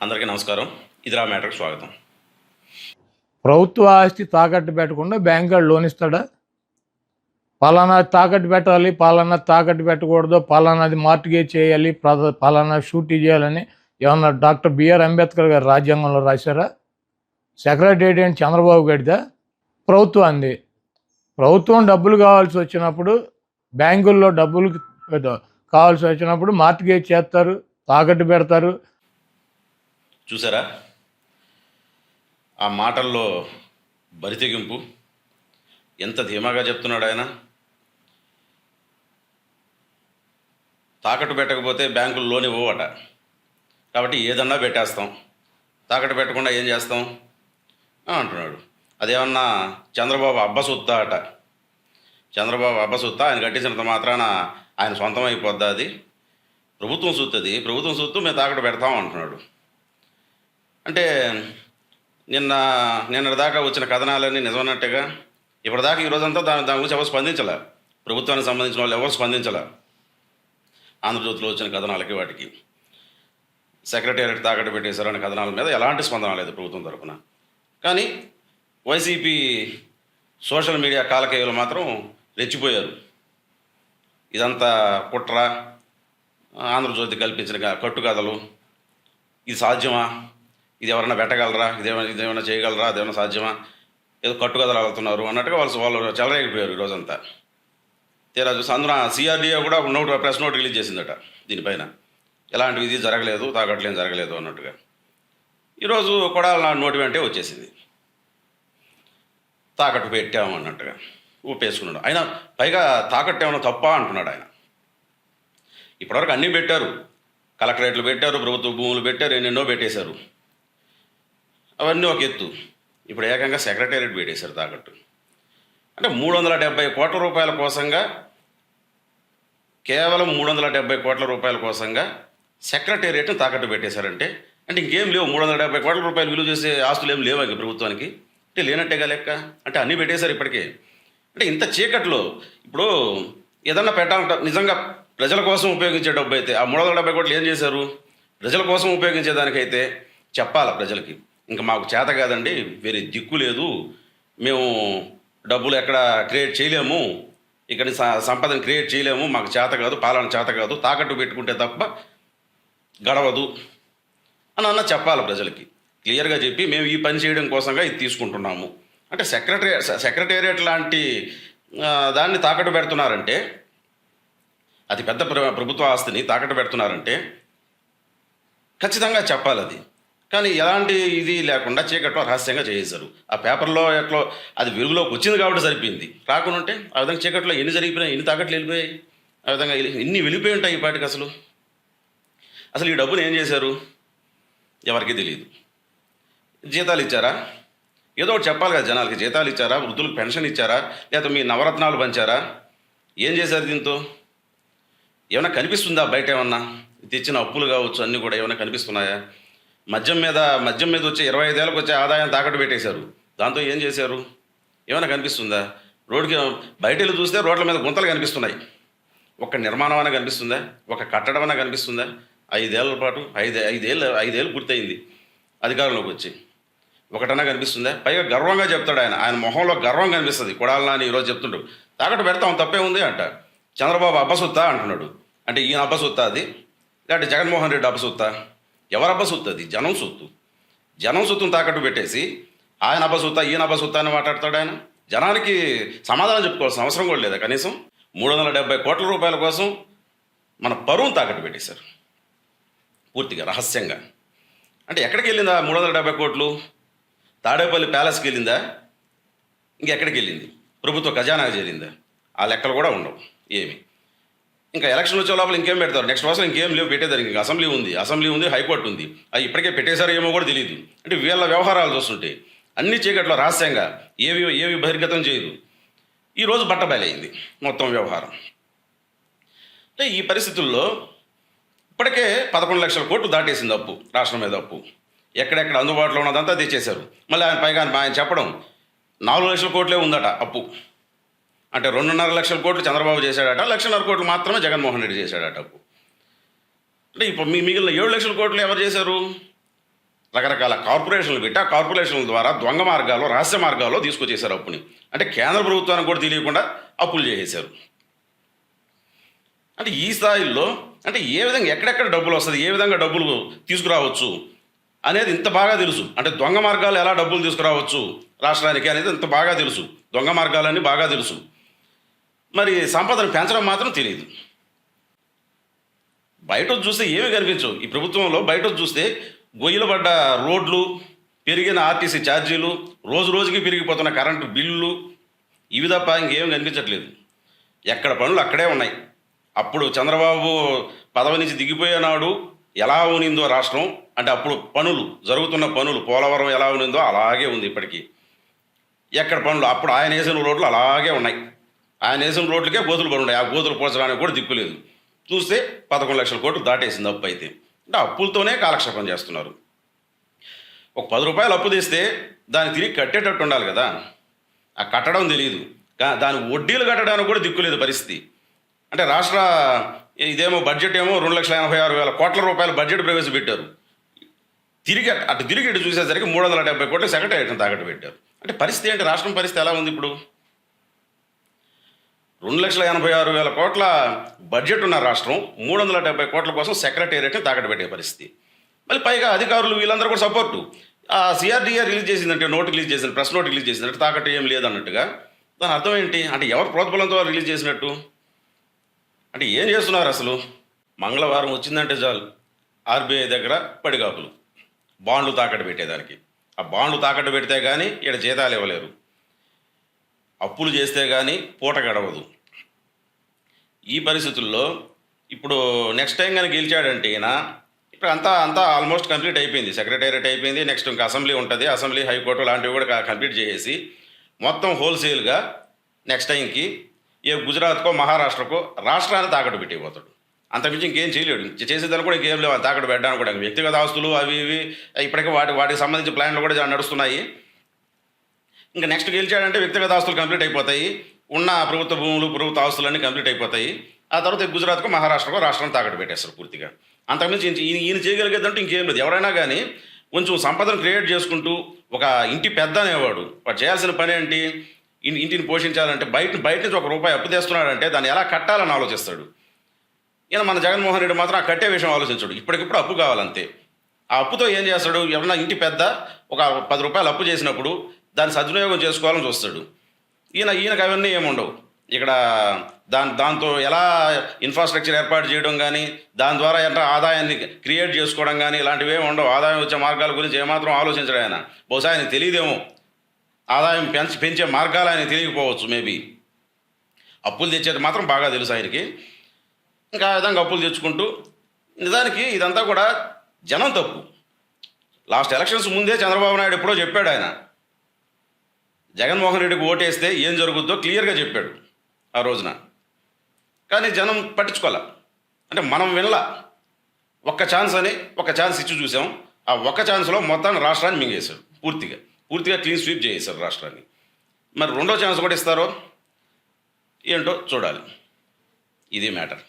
అందరికీ నమస్కారం. ఇదిరా మ్యాటర్కి స్వాగతం. ప్రభుత్వ ఆస్తి తాకట్టు పెట్టకుండా బ్యాంక్ లోన్ ఇస్తాడా? పలానా తాకట్టు పెట్టాలి పలానా తాకట్టు పెట్టకూడదు పలానాది మార్టిగేజ్ చేయాలి పలానా షూటీ చేయాలని ఏమన్నా డాక్టర్ బిఆర్ అంబేద్కర్ గారు రాజ్యాంగంలో రాశారా? సెక్రటరీ అని చంద్రబాబు గడిదా ప్రభుత్వం అంది. ప్రభుత్వం డబ్బులు కావాల్సి వచ్చినప్పుడు బ్యాంకుల్లో డబ్బులు కావాల్సి వచ్చినప్పుడు మార్టిగేజ్ చేస్తారు తాకట్టు పెడతారు చూసారా? ఆ మాటల్లో బరితెగింపు. ఎంత ధీమాగా చెప్తున్నాడు ఆయన. తాకట్టు పెట్టకపోతే బ్యాంకులు లోన్ ఇవ్వవట. కాబట్టి ఏదన్నా పెట్టేస్తాం. తాకట్టు పెట్టకుండా ఏం చేస్తాం? అంటున్నాడు. అదేమన్నా చంద్రబాబు అబ్బసుత్తా అట. చంద్రబాబు అబ్బసొత్తా ఆయన కట్టించినంత మాత్రాన ఆయన సొంతం అయిపోద్దా అది? ప్రభుత్వం సూత్తది. ప్రభుత్వం సూత్తు మేము తాకట్టు పెడతాం అంటున్నాడు. అంటే నిన్న నిన్న దాకా వచ్చిన కథనాలన్నీ నిజమన్నట్టుగా ఇప్పటిదాకా ఈ రోజంతా దాని దాని గురించి ఎవరు స్పందించలే. ప్రభుత్వానికి సంబంధించిన వాళ్ళు ఎవరు స్పందించలే. ఆంధ్రజ్యోతిలో వచ్చిన కథనాలకి వాటికి. సెక్రటేరియట్ తాకట్టు పెట్టేశారనే కథనాల మీద ఎలాంటి స్పందన లేదు ప్రభుత్వం తరఫున కానీ వైసీపీ సోషల్ మీడియా కాలకేయులు మాత్రం రెచ్చిపోయారు. ఇదంతా కుట్ర ఆంధ్రజ్యోతి కల్పించిన కట్టుకథలు ఇది సాధ్యమా? ఇది ఎవరైనా పెట్టగలరా? ఇదేమైనా ఇదేమైనా చేయగలరా? అదేమైనా సాధ్యమా? ఏదో కట్టుకథలు అన్నట్టుగా వాళ్ళు వాళ్ళు చెలరేగిపోయారు ఈ రోజంతా తీరా చూసి అందులో సిఆర్డీఏ కూడా ఒక నోట్ ప్రెస్ నోట్ రిలీజ్ చేసిందట దీనిపైన. ఎలాంటి ఇది జరగలేదు తాగట్లేం జరగలేదు అన్నట్టుగా. ఈరోజు కూడా నోటి వెంటే వచ్చేసింది. తాకట్టు పెట్టాము అన్నట్టుగా ఊపేసుకున్నాడు. ఆయన పైగా తాకట్టు ఏమైనా తప్ప అంటున్నాడు ఆయన. ఇప్పటివరకు అన్నీ పెట్టారు. కలెక్టరేట్లు పెట్టారు ప్రభుత్వ భూములు పెట్టారు ఎన్నెన్నో పెట్టేశారు. అవన్నీ ఒక ఎత్తు. ఇప్పుడు ఏకంగా సెక్రటేరియట్ పెట్టేశారు తాకట్టు. అంటే మూడు వందల డెబ్బై కోట్ల రూపాయల కోసంగా కేవలం మూడు వందల డెబ్బై కోట్ల రూపాయల కోసంగా సెక్రటేరియట్ని తాకట్టు పెట్టేశారంటే అంటే ఇంకేం లేవు. మూడు వందల డెబ్బై కోట్ల రూపాయలు విలువ చేసే ఆస్తులు ఏం లేవు ప్రభుత్వానికి. అంటే లేనట్టేగా లెక్క? అంటే అన్నీ పెట్టేశారు ఇప్పటికే. అంటే ఇంత చీకట్లో ఇప్పుడు ఏదన్నా పెట్టాలంట నిజంగా ప్రజల కోసం ఉపయోగించే డబ్బు అయితే ఆ మూడు వందల డెబ్బై కోట్లు ఏం చేశారు? ప్రజల కోసం ఉపయోగించేదానికైతే చెప్పాలి ప్రజలకి? ఇంకా మాకు చేత కాదండి వేరే దిక్కు లేదు. మేము డబ్బులు ఎక్కడ క్రియేట్ చేయలేము. ఇక్కడ సంపదను క్రియేట్ చేయలేము. మాకు చేత కాదు పాలన చేత కాదు. తాకట్టు పెట్టుకుంటే తప్ప గడవదు అని అన్న చెప్పాలి ప్రజలకి. క్లియర్గా చెప్పి మేము ఈ పని చేయడం కోసంగా ఇది తీసుకుంటున్నాము. అంటే సెక్రటరీ సెక్రటేరియట్ లాంటి దాన్ని తాకట్టు పెడుతున్నారంటే అది పెద్ద ప్ర- ప్రభుత్వ ఆస్తిని తాకట్టు పెడుతున్నారంటే ఖచ్చితంగా చెప్పాలి అది. కానీ ఎలాంటి ఇది లేకుండా చీకట్లో రహస్యంగా చేసేశారు. ఆ పేపర్లో ఎట్లో అది వెలుగులోకి వచ్చింది కాబట్టి సరిపోయింది. రాకుండా ఉంటే ఆ విధంగా చీకట్లో ఎన్ని జరిగిపోయినాయి ఎన్ని తాకట్లు వెళ్ళిపోయాయి ఆ విధంగా ఎన్ని- వెళ్ళిపోయి ఉంటాయి ఈ పాటికి అసలు? అసలు ఈ డబ్బులు ఏం చేశారు? ఎవరికి తెలియదు. జీతాలు ఇచ్చారా? ఏదో ఒకటి చెప్పాలి కదా జనాలకి. జీతాలు ఇచ్చారా? వృద్ధులకు పెన్షన్ ఇచ్చారా? లేకపోతే మీ నవరత్నాలు పంచారా? ఏం చేశారు దీంతో? ఏమైనా కనిపిస్తుందా బయట ఏమన్నా? తెచ్చిన అప్పులు కావచ్చు అన్నీ కూడా ఏమైనా కనిపిస్తున్నాయా? మద్యం మీద మద్యం మీద వచ్చే ఇరవై ఐదేళ్ళకి వచ్చే ఆదాయం తాకట్టు పెట్టేశారు. దాంతో ఏం చేశారు? ఏమైనా కనిపిస్తుందా? రోడ్డుకి బయట వెళ్ళి చూస్తే రోడ్ల మీద గుంతలు కనిపిస్తున్నాయి. ఒక నిర్మాణం అయినా కనిపిస్తుందా? ఒక కట్టడం అయినా కనిపిస్తుందా? ఐదేళ్ళ పాటు ఐదు ఐదేళ్ళు ఐదేళ్ళు పూర్తయింది అధికారంలోకి వచ్చి. ఒకటన్నా కనిపిస్తుందా? పైగా గర్వంగా చెప్తాడు ఆయన. ఆయన మొహంలో గర్వం కనిపిస్తుంది. కొడాలనా అని ఈరోజు చెప్తుంటాడు తాకట్టు పెడతాం తప్పే ఉంది అంట. చంద్రబాబు అబ్బసొత్తా అంటున్నాడు. అంటే ఈయన అబ్బసొత్తా అది? లేదంటే జగన్మోహన్ రెడ్డి అబ్బసొత్తా? ఎవరు అబ్బసొత్తు అది జనం సొత్తు. జనం సొత్తును తాకట్టు పెట్టేసి ఆయన అబ్బసొత్తా ఈయన అబ్బసొత్తా అని మాట్లాడతాడు ఆయన. జనానికి సమాధానం చెప్పుకోవాల్సిన అవసరం కూడా లేదా? కనీసం మూడు వందల డెబ్బై కోట్ల రూపాయల కోసం మన పరువును తాకట్టు పెట్టేశారు. పూర్తిగా రహస్యంగా. అంటే ఎక్కడికి వెళ్ళిందా మూడు వందల డెబ్బై కోట్లు? తాడేపల్లి ప్యాలెస్కి వెళ్ళిందా ఇంకెక్కడికి వెళ్ళింది ప్రభుత్వ ఖజానాకి చేరిందా? ఆ లెక్కలు కూడా ఉండవు. ఏమి. ఇంకా ఎలక్షన్ వచ్చే లోపల ఇంకేం పెడతారు? నెక్స్ట్ మాసం ఇంకేం లేవు పెట్టేదారు ఇంకా అసెంబ్లీ ఉంది. అసెంబ్లీ ఉంది హైకోర్టు ఉంది. అవి ఇప్పటికే పెట్టేశారో ఏమో కూడా తెలియదు అంటే వీళ్ళ వ్యవహారాలు చూస్తుంటే అన్ని చీకట్లో రహస్యంగా ఏవి ఏవి బహిర్గతం చేయదు. ఈరోజు బట్టబయలైంది మొత్తం వ్యవహారం. అంటే ఈ పరిస్థితుల్లో ఇప్పటికే పదకొండు లక్షల కోట్లు దాటేసింది అప్పు రాష్ట్రం మీద అప్పు. ఎక్కడెక్కడ అందుబాటులో ఉన్నదంతా తెచ్చేశారు. మళ్ళీ ఆయన పైగా ఆయన చెప్పడం నాలుగు లక్షల కోట్లే ఉందట అప్పు. అంటే రెండున్నర లక్షల కోట్లు చంద్రబాబు చేశాడట లక్షన్నర కోట్లు మాత్రమే జగన్మోహన్ రెడ్డి చేశాడట అంటే ఇప్పుడు మీ మిగిలిన ఏడు లక్షల కోట్లు ఎవరు చేశారు? రకరకాల కార్పొరేషన్లు పెట్టి ఆ కార్పొరేషన్ల ద్వారా దొంగ మార్గాల్లో రహస్య మార్గాల్లో తీసుకొచ్చేశారు అప్పుని. అంటే కేంద్ర ప్రభుత్వానికి కూడా తెలియకుండా అప్పులు చేసేశారు. అంటే ఈ స్థాయిలో అంటే ఏ విధంగా ఎక్కడెక్కడ డబ్బులు వస్తుంది ఏ విధంగా డబ్బులు తీసుకురావచ్చు అనేది ఇంత బాగా తెలుసు. అంటే దొంగ మార్గాలు ఎలా డబ్బులు తీసుకురావచ్చు రాష్ట్రానికి అనేది ఇంత బాగా తెలుసు. దొంగ మార్గాలన్నీ బాగా తెలుసు. మరి సంపదను పెంచడం మాత్రం తెలియదు బయట వచ్చి చూస్తే ఏమీ కనిపించవు. ఈ ప్రభుత్వంలో బయట చూస్తే గొయ్యలు పడ్డ రోడ్లు పెరిగిన ఆర్టీసీ ఛార్జీలు రోజు రోజుకి పెరిగిపోతున్న కరెంటు బిల్లులు ఇవి తప్ప ఇంకేం కనిపించట్లేదు. ఎక్కడ పనులు అక్కడే ఉన్నాయి. అప్పుడు చంద్రబాబు పదవి నుంచి దిగిపోయేనాడు ఎలా ఉనిందో రాష్ట్రం అంటే అప్పుడు పనులు జరుగుతున్న పనులు పోలవరం ఎలా ఉనిందో అలాగే ఉంది ఇప్పటికీ. ఎక్కడ పనులు అప్పుడు ఆయన వేసిన రోడ్లు అలాగే ఉన్నాయి. ఆయన వేసిన రోడ్లకే గోతులు పడి ఉన్నాయి. ఆ గోతులు పోల్చడానికి కూడా దిక్కులేదు చూస్తే పదకొండు లక్షల కోట్లు దాటేసింది అప్పు అయితే. అంటే అప్పులతోనే కాలక్షేపం చేస్తున్నారు. ఒక పది రూపాయలు అప్పు తీస్తే దాన్ని తిరిగి కట్టేటట్టు ఉండాలి కదా. ఆ కట్టడం తెలియదు. దాని వడ్డీలు కట్టడానికి కూడా దిక్కులేదు పరిస్థితి. అంటే రాష్ట్ర ఇదేమో బడ్జెట్ ఏమో రెండు లక్షల ఎనభై ఆరు వేల కోట్ల రూపాయల బడ్జెట్ ప్రవేశపెట్టారు. తిరిగి అటు తిరిగి ఇటు చూసేసరికి మూడు వందల డెబ్బై కోట్లు సెక్రటరీ తాకట్టు పెట్టారు. అంటే పరిస్థితి ఏంటి? రాష్ట్రం పరిస్థితి ఎలా ఉంది ఇప్పుడు? రెండు లక్షల ఎనభై ఆరు వేల కోట్ల బడ్జెట్ ఉన్న రాష్ట్రం మూడు వందల డెబ్బై కోట్ల కోసం సెక్రటేరియట్ని తాకట్టు పెట్టే పరిస్థితి. మళ్ళీ పైగా అధికారులు వీళ్ళందరూ కూడా సపోర్టు ఆ సిఆర్డీఏ రిలీజ్ చేసిందంటే నోట్ రిలీజ్ చేసింది ప్రెస్ నోట్ రిలీజ్ చేసిందంటే తాకట్టు ఏం లేదన్నట్టుగా. దాని అర్థం ఏంటి? అంటే ఎవరు ప్రోత్బలంతో రిలీజ్ చేసినట్టు? అంటే ఏం చేస్తున్నారు అసలు? మంగళవారం వచ్చిందంటే చాలు. ఆర్బీఐ దగ్గర పడిగాపులు బాండ్లు తాకట్టు పెట్టేదానికి. ఆ బాండ్లు తాకట్టు పెడితే కానీ ఇక్కడ జీతాలు ఇవ్వలేరు. అప్పులు చేస్తే కానీ పూట గడవదు. ఈ పరిస్థితుల్లో ఇప్పుడు నెక్స్ట్ టైం కానీ గెలిచాడంటే ఈయన ఇప్పుడు అంతా అంతా ఆల్మోస్ట్ కంప్లీట్ అయిపోయింది. సెక్రటేరియట్ అయిపోయింది నెక్స్ట్ ఇంకా అసెంబ్లీ ఉంటుంది. అసెంబ్లీ హైకోర్టు లాంటివి కూడా కంప్లీట్ చేసేసి మొత్తం హోల్సేల్గా నెక్స్ట్ టైంకి ఏ గుజరాత్కో మహారాష్ట్రకో రాష్ట్రాన్ని తాకట్టు పెట్టిపోతాడు. అంతకుమించి ఇంకేం చేయలేడు. చేసేదాన్ని కూడా ఇంకేం లేవు. తాకట్టు పెట్టడానికి కూడా. వ్యక్తిగత ఆస్తులు అవి ఇవి ఇప్పటికే వాటి వాటికి సంబంధించిన ప్లాన్లు కూడా నడుస్తున్నాయి. ఇంకా నెక్స్ట్ గెలిచాడంటే వ్యక్తిగత ఆస్తులు కంప్లీట్ అయిపోతాయి. ఉన్న ప్రభుత్వ భూములు ప్రభుత్వ ఆస్తులన్నీ కంప్లీట్ అయిపోతాయి. ఆ తర్వాత గుజరాత్కు మహారాష్ట్రకు రాష్ట్రం తాకట్టు పెట్టేస్తారు పూర్తిగా. అంతకుమించి ఈయన చేయగలిగేదంటే ఇంకేం లేదు. ఎవరైనా కానీ కొంచెం సంపదను క్రియేట్ చేసుకుంటూ ఒక ఇంటి పెద్ద అనేవాడు. వాడు చేయాల్సిన పని ఏంటి? ఇంటిని పోషించాలంటే బయట బయట నుంచి ఒక రూపాయి అప్పు తెస్తున్నాడంటే దాన్ని ఎలా కట్టాలని ఆలోచిస్తాడు? ఈయన మన జగన్మోహన్ రెడ్డి మాత్రం ఆ కట్టే విషయం ఆలోచించడు. ఇప్పటికిప్పుడు అప్పు కావాలంతే. ఆ అప్పుతో ఏం చేస్తాడు? ఎవరన్నా ఇంటి పెద్ద ఒక పది రూపాయలు అప్పు చేసినప్పుడు దాన్ని సద్వినియోగం చేసుకోవాలని చూస్తాడు. ఈయన ఈయనకు అవన్నీ ఏముండవు ఇక్కడ దాని దాంతో ఎలా ఇన్ఫ్రాస్ట్రక్చర్ ఏర్పాటు చేయడం కానీ దాని ద్వారా ఎంత ఆదాయాన్ని క్రియేట్ చేసుకోవడం కానీ ఇలాంటివి ఏమి ఉండవు. ఆదాయం వచ్చే మార్గాల గురించి ఏమాత్రం ఆలోచించడం ఆయన. బహుశా ఆయన తెలియదేమో. ఆదాయం పెంచి పెంచే మార్గాలు ఆయన తెలియకపోవచ్చు మేబీ అప్పులు తెచ్చేది మాత్రం బాగా తెలుసు ఆయనకి. ఇంకా ఆ విధంగా అప్పులు తెచ్చుకుంటూ నిజానికి ఇదంతా కూడా జనం తప్పు. లాస్ట్ ఎలక్షన్స్ ముందే చంద్రబాబు నాయుడు ఎప్పుడో చెప్పాడు ఆయన. జగన్మోహన్ రెడ్డికి ఓటేస్తే ఏం జరుగుద్దో క్లియర్గా చెప్పాడు ఆ రోజున. కానీ జనం పట్టించుకోలే అంటే మనం వినలా. ఒక్క ఛాన్స్ అని ఒక ఛాన్స్ ఇచ్చి చూసాం. ఆ ఒక్క ఛాన్స్లో మొత్తాన్ని రాష్ట్రాన్ని మింగేశాడు పూర్తిగా. పూర్తిగా క్లీన్ స్వీప్ చేసేశారు రాష్ట్రాన్ని. మరి రెండో ఛాన్స్ కూడా ఇస్తారో ఏంటో చూడాలి. ఇది మ్యాటర్.